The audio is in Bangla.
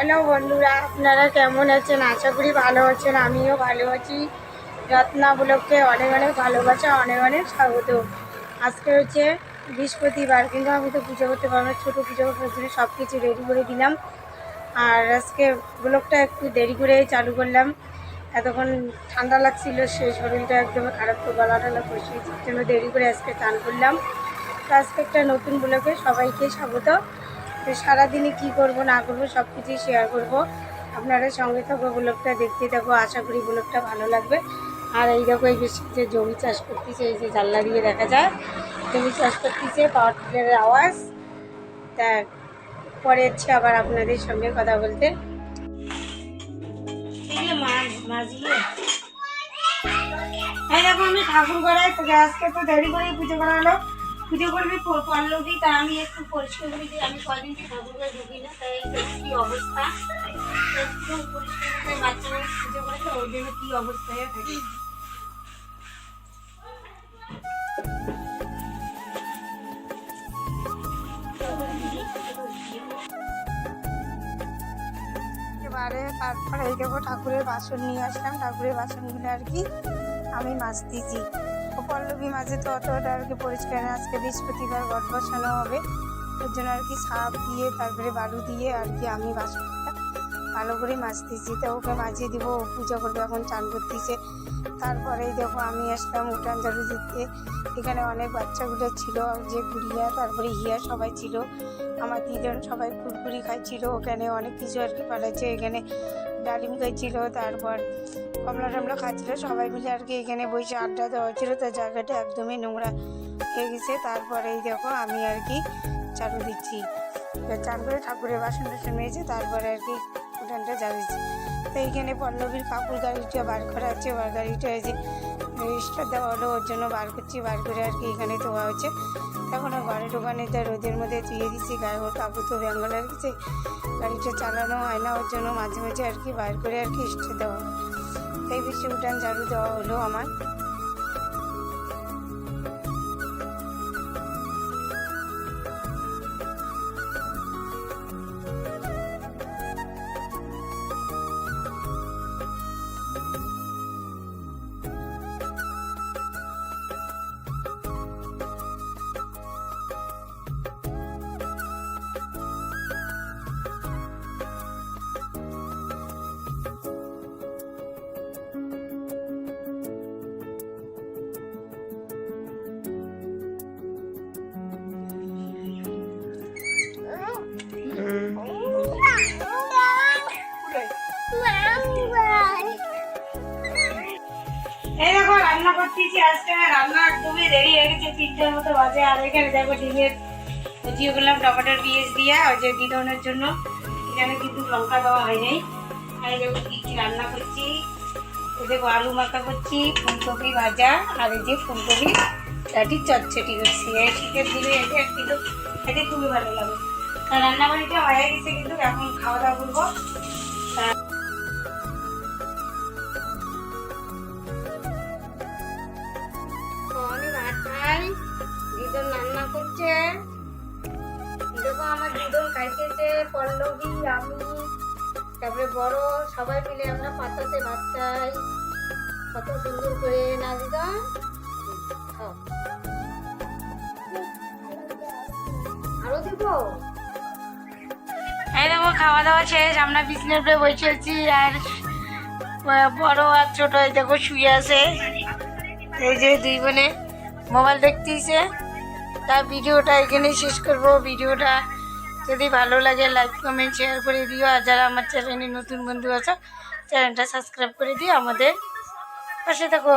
হ্যালো বন্ধুরা, আপনারা কেমন আছেন? আশা করি ভালো আছেন, আমিও ভালো আছি। রত্না ব্লককে অনেক অনেক ভালোবাসা, অনেক অনেক স্বাগত। আজকে হচ্ছে বৃহস্পতিবার, কিন্তু আমি তো পুজো করতে পারব ছোটো পুজো করার জন্য সব কিছু রেডি করে দিলাম। আর আজকে ব্লকটা একটু দেরি করে চালু করলাম। এতক্ষণ ঠান্ডা লাগছিল সে শরীরটা একদম খারাপ তো গলা টলা জন্য দেরি করে আজকে চান করলাম। তো আজকে একটা নতুন ব্লকে সবাইকে স্বাগত। তো সারাদিনে কী করব, না করব সব কিছুই শেয়ার করব। আপনারা সঙ্গে থাকো, ব্লগটা দেখতে থাকো, আশা করি ব্লগটা ভালো লাগবে। আর এই দেখো, এই বেশি যে জমি চাষ করতেছে, এই যে জানলা দিয়ে দেখা যায়। জমি চাষ করতেছে পাওয়ার টিলারের আওয়াজ। তার পরে হচ্ছে আবার আপনাদের সঙ্গে কথা বলতে। এই আমি ঠাকুর করাই আজকে তো দেরি করে পুজো করা হলো পুজো করবি পল্লবী, তা আমি একটু পরিষ্কার করে দিই। আমি কদিন থেকে ঠাকুর ঢুকি না, তাই কি অবস্থা? একটু পরিষ্কার করে বাচ্চা পুজো করে ওই জন্য কি অবস্থা হয়ে থাকে? এবারে তারপরে ঠাকুরের বাসন নিয়ে আসলাম। ঠাকুরের বাসনগুলো আর কি আমি মাজতেছি। ও পল্লবী মাঝে তো অতটা আর কি পরিষ্কার আজকে বৃহস্পতিবার ঘট বসানো হবে। ওর জন্য আর কি সাপ দিয়ে, তারপরে বালু দিয়ে আর কি আমি বাসনটা ভালো করে মাজতেছি। তো ওকে মাজিয়ে দিব, ও পূজা করবে, এখন চান করতেছে। তারপরেই দেখো আমি আসলাম উঠান ঝাড়ু দিতে। এখানে অনেক বাচ্চাগুলো ছিল, যে গুড়িয়া, তারপরে হিয়া সবাই ছিল। আমার দিদন সবাই কুরকুরি খাচ্ছিল ওখানে অনেক কিছু আর কি পাঠাচ্ছে এখানে ডালিম খাইছিল, তারপর কমলা টমলা খাচ্ছিল, সবাই মিলে আর কি এখানে বসে আড্ডা দেওয়া ছিল তো জায়গাটা একদমই নোংরা হয়ে গেছে। তারপরে এই দেখো, আমি আর কি চালু দিচ্ছি। চান করে ঠাকুরের বাসন টাসন মেয়েছে তারপরে আর কি উঠানটা জ্বালিয়েছি তো এইখানে পল্লবীর কাপড় গাড়িটা বার করা হচ্ছে ওর গাড়িটা যে রেজিস্টার দেওয়া হলো, ওর জন্য বার করছি, বার করে আর কি এখানে ধোয়া হচ্ছে। আর ঘরে ঢোকানে তাই রোদের মধ্যে ধুয়ে দিচ্ছি, গায়ে ওর কাপড় তো বেঙ্গল আর কিছু। গাড়িটা চালানো হয় না, ওর জন্য মাঝে মাঝে আর কি বাইর করে আর কি ইস্টে দেওয়া এই বেশি উঠান ঝাড়ু দেওয়া হলো আমার। রান্না করতেছি আজকে রান্না একদমই দেরি হয়ে গেছে, তিনটের মতো বাজে। আর এখানে দেখো ডিমের ভুজিয়ে করলাম টমেটোর পিঁয়াজ দিয়ে ওই যে দিদনের জন্য। এখানে কিন্তু লঙ্কা দেওয়া হয় নাই। আর এই দেখো কি কি রান্না করছি। এই দেখো আলু মাখা করছি, ফুলকপি ভাজা, আর এই যে ফুলকপি চাটি চটচটি করছি। এই শীতের দিনে এটা কিন্তু খেতে খুবই ভালো লাগে। আর রান্না বাড়িটা হয়ে গেছে কিন্তু, এখন খাওয়া দাওয়া করব। আমার দিদন খাইতেছে পল্লবী, আমি, তারপরে বড় সবাই মিলে আমরা পাতাতে ভাত খাই। কত সুন্দর করে, না দিদন আরও দিব? এই দেখো খাওয়া দাওয়া শেষ, আমরা বিছনার উপরে বসে আছি, আর বড় আর ছোট দেখো শুয়ে আছে। এই যে দুই বোনে মোবাইল দেখতেইছে। তার ভিডিওটা এখানেই শেষ করব, ভিডিওটা যদি ভালো লাগে লাইক কমেন্ট শেয়ার করে দিও। আর যারা আমার চ্যানেলে নতুন বন্ধু আছো চ্যানেলটা সাবস্ক্রাইব করে দিও আমাদের পাশে থাকো।